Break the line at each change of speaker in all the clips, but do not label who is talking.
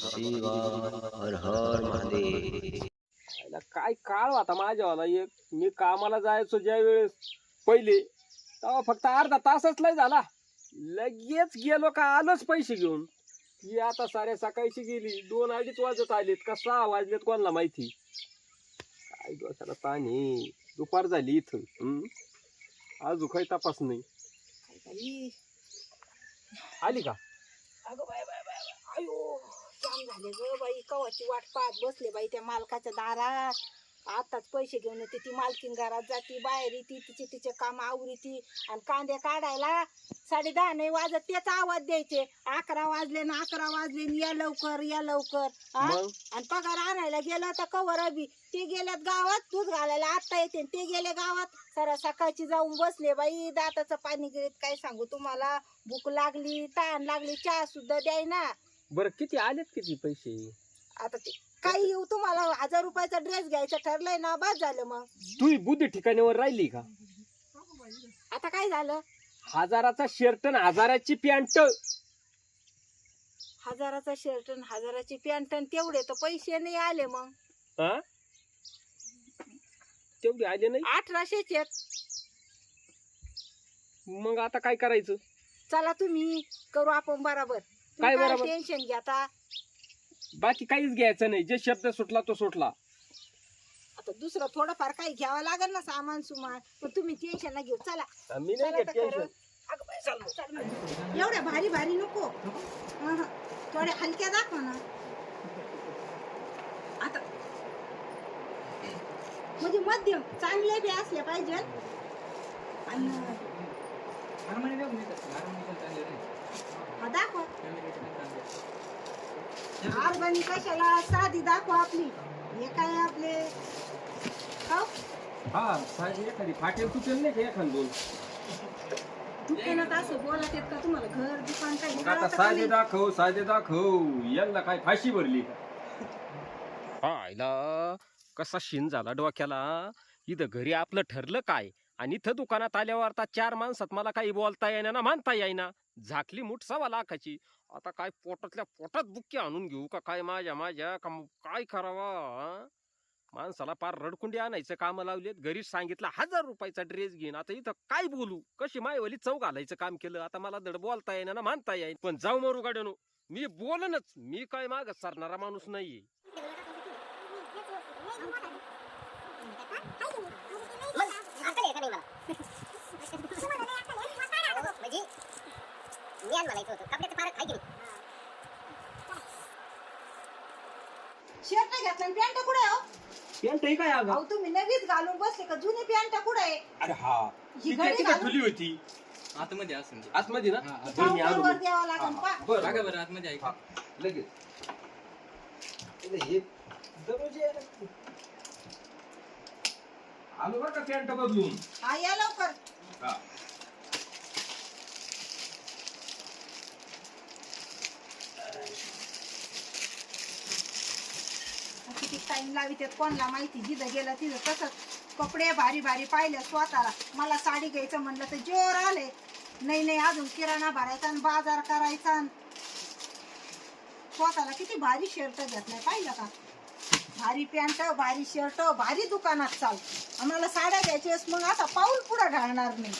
शिवाय हर हर महादेव.
आईला काय काळ होता माझ्यावाला एक. मी कामाला जायचो ज्या वेळेस पहिले तेव्हा फक्त अर्धा तासच लय झाला. लगेच गेलो का आलोच पैसे घेऊन. ही आता साऱ्या सकाळची गेली दोन अडीच वाजत आलेत का सहा वाजलेत कोणाला माहिती. काय डोक्याला ताण दुपार झाली इथं. हम्म? अजून काही तपास नाही. आली का?
अगं बाय बाय बाय बाय. अयो जाम झाले ग बाई. कवाची वाट पाहत बसले बाई त्या मालकाच्या दारात. आताच पैसे घेऊन येते ती मालकीन घरात जाती बाहेर येते तिचे तिचे काम आवरीती. आणि कांदे काढायला साडे दहा नाही वाजत त्याचा आवाज द्यायचे. अकरा वाजले ना अकरा वाजले न या लवकर या लवकर. हा?
मग?
आणि पगार आणायला गेलं तर कवर अबी ते गेल्यात गावात दूध घालायला आता येते. ते गेले गावात. सरा सकाळची जाऊन बसले बाई. दाताचं पाणी गिळत काय सांगू तुम्हाला? भूक लागली ताण लागली चहा सुद्धा द्याय ना
बरं किती आलेत किती पैसे?
आता ते काही येऊ तुम्हाला हजार रुपयाचा ड्रेस घ्यायचं ठरलंय ना बस झालं मग.
तू बुद्धी ठिकाणीवर राहिली का?
आता काय झालं?
हजाराचा शर्ट आणि हजाराची पॅन्ट
हजाराचा शर्ट आणि हजाराची पॅन्ट आणि तेवढे तर पैसे नाही आले मग.
हा तेवढे आले नाही?
अठराशेच आहेत.
मग आता काय करायचं?
चला तुम्ही करू आपण बरोबर.
काय बरोबर?
टेन्शन घ्या आता.
बाकी काहीच घ्यायचं नाही. जे शब्द सुटला तो सुटला.
आता दुसरं थोडंफार काही घ्यावं लागेल ना सामान सुमान. पण तुम्ही टेन्शन ना घेऊ. चला.
मी
चला
नाही
तर
घेत
खरं.
टेन्शन
अगं बाई, चल, चल मग. एवढ्या भारी भारी नको. थोड्या हलक्या दाखव ना. आता. म्हणजे मध्यम चांगले बी असले पाहिजे आणि हा दाखव. कशाला साधी दाखव आपली. हे काय आपले? खाऊ
हा साहेब एखादी फाटेल तुटेल नाही का एखाद दोन?
दुकानात असं बोलत का तुम्हाला? घर दुकान
मग आता साधे? दाखव साधे दाखव. यांना काय फाशी भरली? का आयला कसा शिन झाला डोक्याला. इथं घरी आपलं ठरलं काय? आणि इथं दुकानात आल्यावर आता चार माणसात मला काही बोलता येईना ना मानता येईना. झाकली मुठ सवा लाखाची. आता काय पोटातल्या पोटात बुक्की आणून घेऊ का? काय माझ्या माझ्या? का काय करावा माणसाला पार रडकुंडी आणायचं काम लावलेत. घरीच सांगितलं हजार रुपयाचा ड्रेस घेईन. आता इथं काय बोलू? कशी मायवली चौ घालायचं काम केलं? आता मला धड बोलता येईना ना मानता येईन. पण जाऊ मरू गाड्यानो. मी बोलनच. मी काय माग सरणारा माणूस नाहीये.
म्हणजे ज्ञान म्हणायचं होतं कपड्याचं फारच आहे की नाही?
शर्ट घातला पॅन्ट कुठे आहे हो?
पॅन्ट आहे काय
अहो तुम्ही नवीच घालून बसले का जुनी पॅन्ट कुठे आहे
अरे हा
ही
ती
घडी घालून
होती
आतमध्ये असेल ते.
आतमध्ये ना
हा, आत-
बरं, मी आलो
काउंटरवर
मग.
द्यावं लागेल
हा,
पा
हा, बरं,
बघा
बरं.
बरं आतमध्ये ऐका
लगेच हे दररोज यायला. आलो बरं का बदलून
हा या लवकर.
हा.
किती टाइम लावित कोणला माहिती? जिथं गेलं तिथं तसंच. कपडे भारी भारी पाहिले स्वतःला. मला साडी घ्यायचं म्हणलं तर जोर आले. नाही नाही अजून किराणा भरायचा आणि बाजार करायचा आणि स्वतःला किती भारी शर्ट घेतलाय पाहिलं का? भारी पॅन्ट भारी शर्ट भारी दुकानात चाल. आम्हाला साड्या घ्यायच्या मग आता पाऊल पुढे घालणार नाही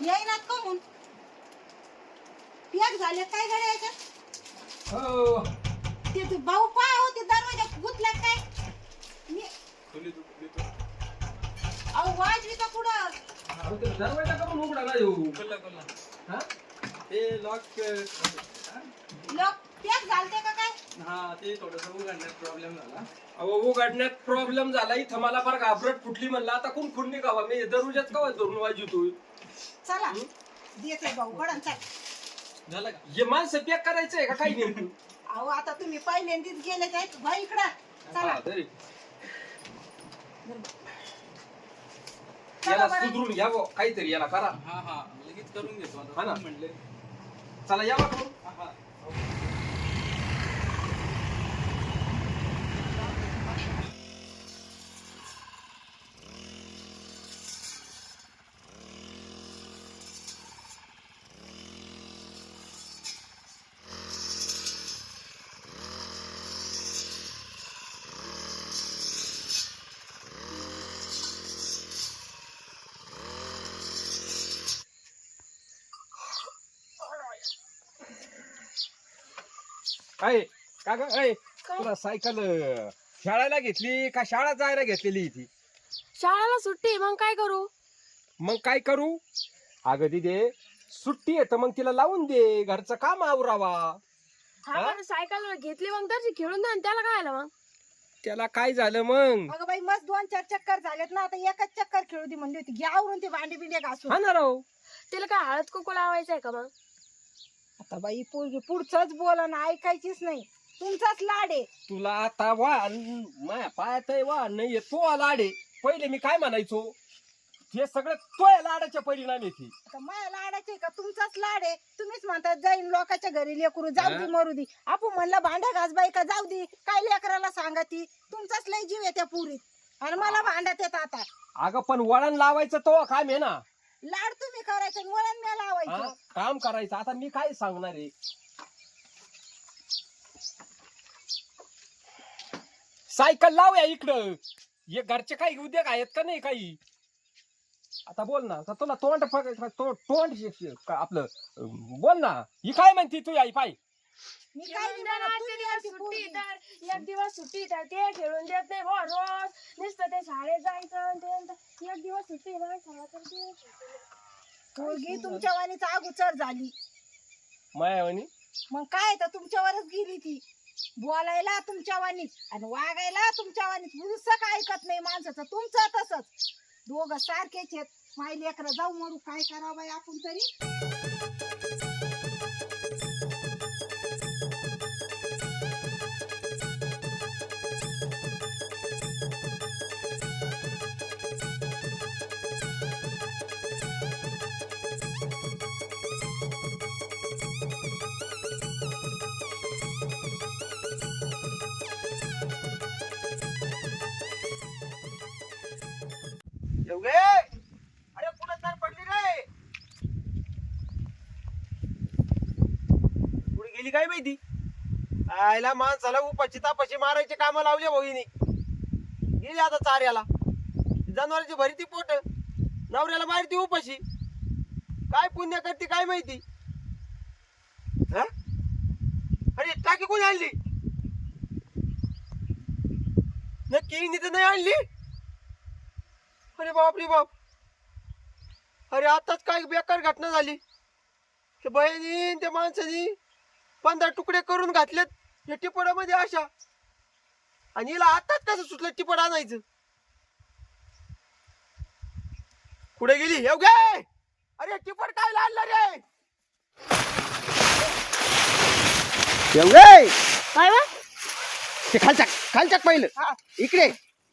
येईनात कमून पियाक झाले काय गड्या याच्यात?
हो.
ते तू भाऊ पाय हो ते दरवाजा गुतला काय? मी अहो वाजवी का
ते दरवाजा का पण उघडा हो? हा?
लॉक
लोक पॅक झालते का काय?
हा ते थोडस उघडण्यात प्रॉब्लेम झाला.
अहो उघडण्यात प्रॉब्लेम झाला. इथं मला फार घाबरट फुटली म्हणलं. आता कोण खुंडी गावा मी दरवाजात का धरून वाजवतोय
चला. देते भाऊ. गडन चल.
झालं का?
हे माणसं पॅक करायचंय का काही नेमकं?
अहो आता तुम्ही पहिल्यांदीच गेले काय? भाई इकडं. चला.
हा, तरी. याला
बरं.
सुधरून घ्या बुवा, काहीतरी याला करा.
हा हा. लगेच करून घेतो. आता
हा ना.
तुम्ही म्हणले?
चला या.
हा हा.
काय का ग? ऐ, तुला सायकल अं, खेळायला घेतली का शाळा जायला घेतलेली ती?
शाळेला सुट्टी आहे, मग काय करू?
मग काय करू? अगं दिदे सुट्टी आहे तर मग तिला लावून दे घरचं काम आवरावा.
हा
हा?
सायकल खेळली मग तशी खेळून द्या ना, त्याला काय आलं मग?
त्याला काय झालं मग?
अगं बाई मस्त दोन चार चक्कर झालेत ना आता एकच चक्कर खेळू दे म्हणली होती. घ्या आवरून ते भांडे बिंडे घासून.
हा ना राव.
तिला काय हळद कुकू लावायचंय का मग?
आता बाई पोरगी पुढचंच बोला ना ऐकायचीच नाही. तुमचाच लाड आहे.
तुला आता वाहन माया पायात वाहन नाहीये तो लाडे पहिले मी काय म्हणायचो? हे सगळं तो लाडाच्या परिणाम येते
आता माझ्या लाडाचे का? तुमचाच लाड आहे. तुम्हीच म्हणतात जाईन लोकांच्या घरी लेकरू जाऊ दे? मरू दे. आपण म्हणलं भांड्या घास बाई का जाऊ दे? काय लेकराला सांगा ती? तुमचाच लय जीव आहे त्या पुरीत. आणि मला भांड्यात येत आता.
अगं पण वळण लावायचं तो काम आहे ना
लाड तुम्ही करायचं आणि वळण मी
हा?
लावायचं
काम करायचं. आता मी काय सांगणार आहे? सायकल लावूया इकडं. हे घरचे काही उद्योग आहेत का नाही काही? आता बोल ना. आता तुला तोंड फक- तो- तोंड शे- शे- का आपलं अं, बोल ना. ही काय म्हणती तू आई? पाय.
मी काय नाही
खेळून आजचे सुट्टी
पोरगी.
तर. एक दिवस सुट्टी तर ते खेळून देत नाही बुवा रोज. नुसतं ते शाळेत जायचं आणि ते एक दिवस सुट्टी ना शाळा तर ते.
पोरगी तुमच्या वाणीच अगोचर झाली.
मायावानी?
मग काय तर तुमच्यावरच गेली ती. बोलायला तुमच्या वाणीच आणि वागायला तुमच्या वाणीच पुरुषक ऐकत नाही माणसाचं. तुमचं तसंच. दोघं सारखेच आहेत. माई लेकरं जाऊ मरू. काय करावं बाई आपण तरी?
आयला माणसाला उपाशी तापाची मारायचे काम लावले भाऊनी गेली आता चाऱ्याला. जनावरांची भरी ती पोट. नवऱ्याला मारती उपाशी. काय पुण्य करते काय माहिती? हा? अरे टाकी कोणी आणली? नक्की तर नाही आणली? अरे बाप रे बाप. अरे आताच काय बेकार घटना झाली. त्या बहिणी त्या माणसानी पंधरा तुकडे करून घातलेत. या टिपडामध्ये अशा. आणि हिला आताच कसं सुचलं टिपड आणायचं? कुठे गेली? येऊ गे! अरे टिपड काय आणलं रे? येऊ गे!
काय बा?
ते खालच्या खालच्या पहिलं.
हा.
इकडे.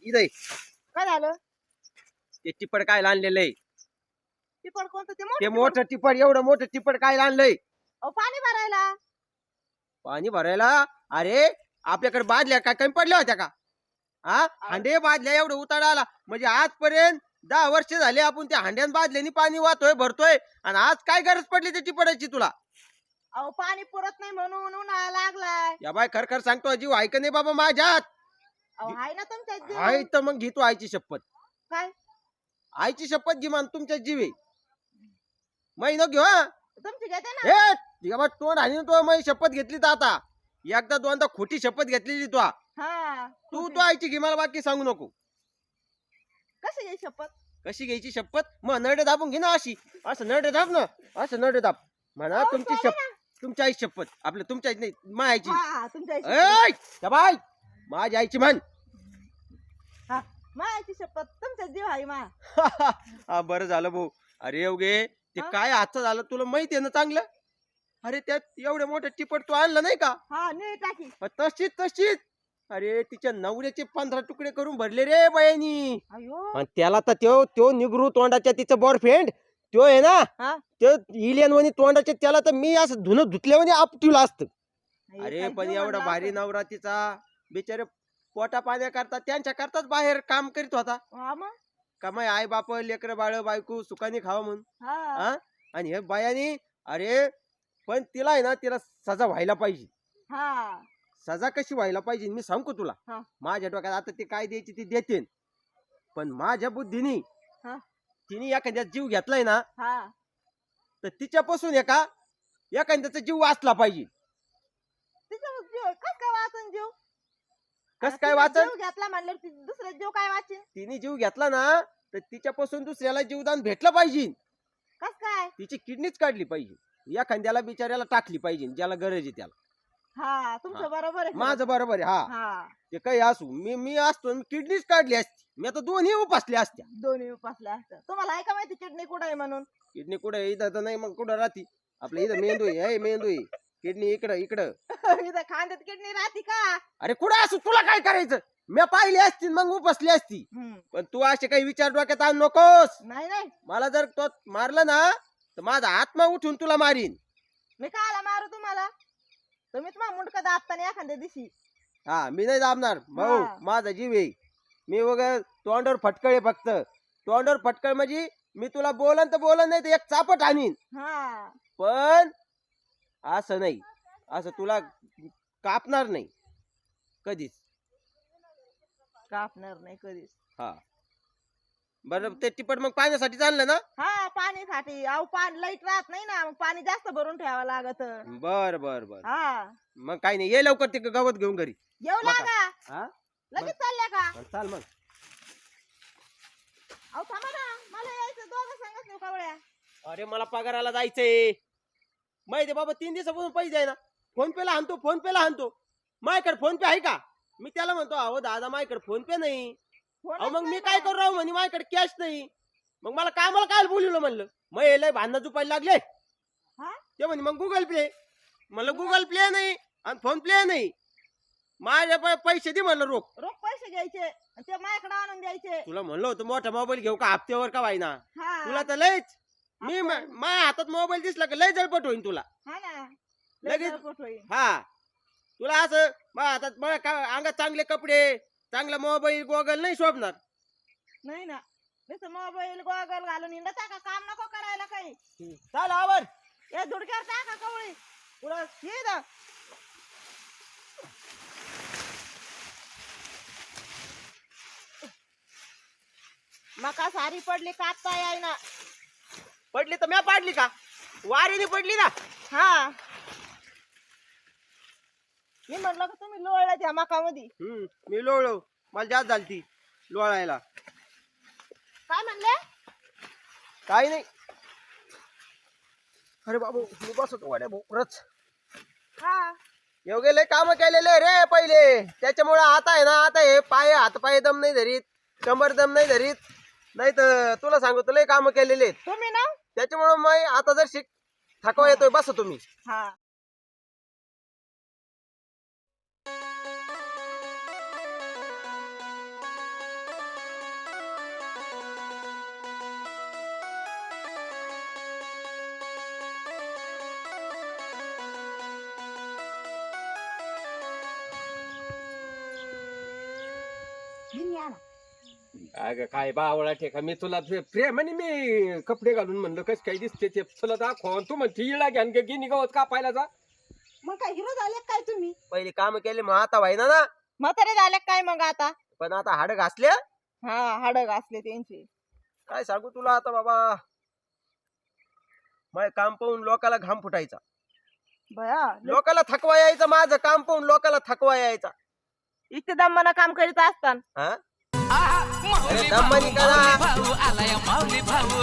इथे
काय झालं?
ते टिपड काय आणलेलं आहे?
टिपड कोणतं? ते
ते
मोठं
मोठं टिपड. एवढं मोठं टिपड काय आणलंय
अहो, पाणी भरायला.
पाणी भरायला? अरे आपल्याकडे बादल्या काय कमी पडल्या होत्या का? हा? हांडे बादल्या एवढं उतार आला. म्हणजे आजपर्यंत दहा वर्ष झाले आपण त्या हांड्यान बादल्यानी पाणी वाहतोय भरतोय. आणि आज काय गरज पडली त्याची पडायची तुला?
अहो पाणी पुरत नाही म्हणून उन्हाळा लागलाय.
या बाय खर खर सांगतो जीव ऐक नाही बाबा माझ्यात?
अहो हाय ना तुमच्या जीव.
आई तर मग घेतो आईची शपथ.
काय?
आईची शपथ घे मान तुमच्या जीवे महिना घेऊ हा?
तुमची घेते ना?
हे आहे, तोंड आणि तो माझी शपथ घेतली तर आता. एकदा दोनदा खोटी शपथ घेतलेली तू.
हा
तू तो आईची घे मला बाकी सांगू नको.
कशी घ्यायची शपथ?
कशी घ्यायची शपथ? मग नरडे दाबून घे ना अशी. असं नरडे दाब ना. असं नरडे दाब. म्हणा
अहो,
तुमची शपथ तुमच्या आई शपथ. आपलं तुमच्या आई नाही मायाची
हा तुमच्या आईची शपथ.
बाय माझी आईची म्हण.
हा मायाची शपथ. तुमचा जीव आहे मा.
हा बरं झालं भाऊ. अरे एवढे ते
हा?
काय आजचं झालं तुला माहिती आहे ना चांगलं? अरे त्यात एवढं मोठं टिपट तू आणलं नाही का?
हा निळ टाकी.
अ, तशीच तशीच. अरे तिच्या नवऱ्याचे पंधरा तुकडे करून भरले रे बयानी.
अयो.
आणि त्याला तर त्यो त्यो निगरू तोंडाच्या तिचं बॉयफ्रेंड त्यो आहे ना
हा?
त्यो इलियन वनी तोंडाचे त्याला तर मी असं धुणं धुतल्यावानी आपटीला असतं.
आई,
अरे पण एवढा भारी. नवरा तिचा बिचारे पोटा पाण्या करता त्यांच्या करताच बाहेर काम करीत होता.
हा मग?
का माय आई बाप लेकर बाळ बायको सुखाने खावा म्हणून?
हा.
हा आणि हे बायानी अरे पण तिला आहे ना तिला सजा व्हायला पाहिजे.
हा.
सजा कशी व्हायला पाहिजे मी सांगू तुला.
हा.
माझ्या डोक्यात आता ती काय द्यायची ती देते पण माझ्या बुद्धीनी
हा.
तिने एखाद्या जीव घेतलाय ना
हा.
तर तिच्यापासून एका एखाद्याचा जीव वाचला पाहिजे.
तिचा जीव
कस काय वाचन
जीव? घेतला म्हणल्यावर ती दुसरा जीव काय वाचेल
तिने जीव घेतला ना तर तिच्यापासून दुसऱ्याला जीवदान भेटलं पाहिजे.
कस काय?
तिची किडनीच काढली पाहिजे. एखाद्याला बिचाऱ्याला टाकली पाहिजे ज्याला गरज आहे त्याला.
हा तुमचं. बरोबर आहे.
माझं बरोबर आहे हा.
हा.
ते काही असू मी मी असतो मी किडनीच काढली असती. मी आता दोन्ही उपासल्या असत्या.
दोन्ही उपासल्या असतात तुम्हाला ऐका माहिती किडनी कुठं आहे म्हणून?
किडनी कुठे इथं तर नाही मग कुठं राहती? आपल्या इथं मेंदू आहे. हे मेंदू आहे. किडनी इकडं इकडं.
इथं खांद्यात किडनी राहते का?
अरे कुठं असू? तुला काय करायचं? मी पाहिली असती मग उपसली असती.
हम्म.
पण तू असे काही विचार डोक्यात आण नकोस.
नाही नाही.
मला जर तो मारलं ना तर माझा आत्मा उठून तुला मारीन.
मी काला मारू तुम्हाला? तुम्हीच मग मुंडकं दाबताना एखाद्या दिवशी.
हा मी नाही दाबणार. भाऊ
हा.
माझा जीव आहे. मी वगैरे तोंडावर फटकळे फक्त. तोंडावर फटकळ म्हणजे मी तुला बोलन तर बोलन नाही तर एक चापट आणीन.
हा.
पण असं नाही. असं तुला कापणार नाही. कधीच.
कापणार नाही कधीच.
हा. बरं ते टिपट मग पाण्यासाठी चाललं ना?
हा पाणीसाठी अहो पाणी लाइट राहत नाही ना मग पाणी जास्त भरून ठेवावं लागत.
बर बर बर.
हा.
मग काही नाही ये लवकर ते गवत घेऊन घरी.
येऊ
मका.
लागा.
हा?
लगेच चालल्या का?
बरं, चाल मग.
अहो थांबा ना. मला यायचं दोघं सांगत नाही कवळ्या.
अरे मला पगाराला जायचंय. माहिती बाबा तीन दिवसापासून पैसे आहे ना. फोन पेला आणतो फोन पेला आणतो. माझ्याकडे फोन पे आहे का? मी त्याला म्हणतो अहो दादा माझ्याकडे फोन पे नाही. अहो मग मी काय. करू राहू म्हणे? माझ्याकडे कॅश नाही. मग मला कामाला काय बोलवलं म्हणलं? मग हे लय भांडणं झुपायला लागले.
हा?
ते म्हणे मग गुगल पे म्हणलं गुगल पे नाही आणि फोन पे नाही. माझ्या पै- पैसे दे म्हणलं रोख.
रोख पैसे घ्यायचे आणि ते माझ्याकडे आणून द्यायचे.
तुला म्हणलं होतं मोठा मोबाईल घेऊ का? हप्त्यावर का वाईना
हा.
तुला तर लयच. मी. मा- माझ्या हातात मोबाईल दिसला का लय जळपट होईन तुला.
हा ना.
लगेच-
लगेच पोट होईल.
हा. तुला असं माझ्या हातात मला का अंगात चांगले कपडे चांगला मोबाईल गोगल नाही शोभणार.
नाही ना. नुसतं मोबाईल गॉगल घालून हिंडत का? काम नको करायला काही.
चाल आवर.
ए धुडक्यावर टाका कवळी.
पुढं
ये ना मका सारी पडली कापता याय ना
पडली तर म्या पाडली का? वारीने पडली ना?
हा. मी म्हटलं का तुम्ही लोळला त्या मकामध्ये?
हम्म मी लोळलो. मला जास्त झालती लोळायला.
काय म्हणले?
काही नाही. अरे बाबू मी बसतो वाड्या
हा.
एवढे लय काम केलेले रे पहिले. त्याच्यामुळे आता आहे ना आता हे पाय हात पाय दम नाही धरीत कमर दम नाही धरीत. नाही तर तुला सांगतो लय काम केलेले
तुम्ही ना?
त्याच्यामुळे मग आता जर शिक थकवा येतोय बस तुम्ही.
हा. बिन या ना.
अगं काय बावळा ठेका मी तुला प्रे- प्रेमाने मी कपडे घालून म्हणलं कस काय दिसते ते? तुला दाखव तू म्हणते इळा घ्या आणि गिनी गवत कापायला जा.
मग काय हिरो झाले काय तुम्ही?
पहिले काम केले मग आता व्हायना ना.
म्हातारे झाले काय मग आता?
पण आता हाड घासल्या
हा हाड घासले त्यांचे.
काय सांगू तुला आता बाबा? माझं काम पाहून लोकाला घाम फुटायचा.
भया
लोकाला थकवा यायचा माझं काम पाहून लोकाला थकवा यायचा.
इथे दमानं काम करीत असतान.
हा? अरे दमानी
भाऊ आलाय माऊली भाऊ.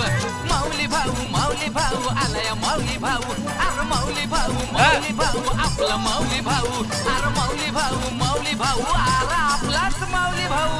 माऊली भाऊ माऊली भाऊ आलाय माऊली भाऊ. अरे माऊली भाऊ माऊली भाऊ आपला माऊली भाऊ. अरे माऊली भाऊ माऊली भाऊ आला आपलाच माऊली भाऊ.